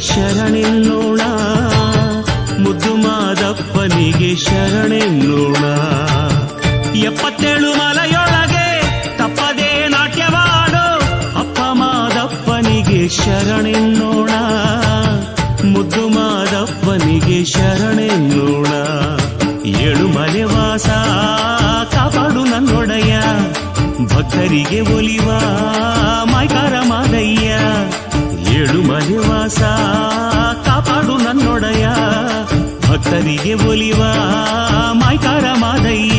ಶರಣೆನ್ನೋಣ. ಮುದ್ದು ಮಾದಪ್ಪನಿಗೆ ಶರಣೆನ್ನೋಣ. ಎಪ್ಪತ್ತೇಳು ಮಲೆಯೊಳಗೆ ತಪ್ಪದೇ ನಾಟ್ಯವಾಡು. ಅಪ್ಪ ಮಾದಪ್ಪನಿಗೆ ಶರಣೆನ್ನೋಣ. ಮುದ್ದು ಮಾದಪ್ಪನಿಗೆ ಶರಣೆನ್ನೋಣ. ಏಳು ಮಲೆವಾಸ, ಕಾಪಾಡು ನನ್ನೊಡೆಯ. ಭಕ್ತರಿಗೆ ಒಲಿವ, ಮಾಯ್ಕಾರ ಮಾದಯ್ಯ. ಏಳು ವಾಸ ದಾಸ ಕಾಪಾಡು ನನ್ನೊಡೆಯ ಭಕ್ತರಿಗೆ ಒಲಿವ ಮಾಯ್ಕಾರ ಮಾದಯ್ಯ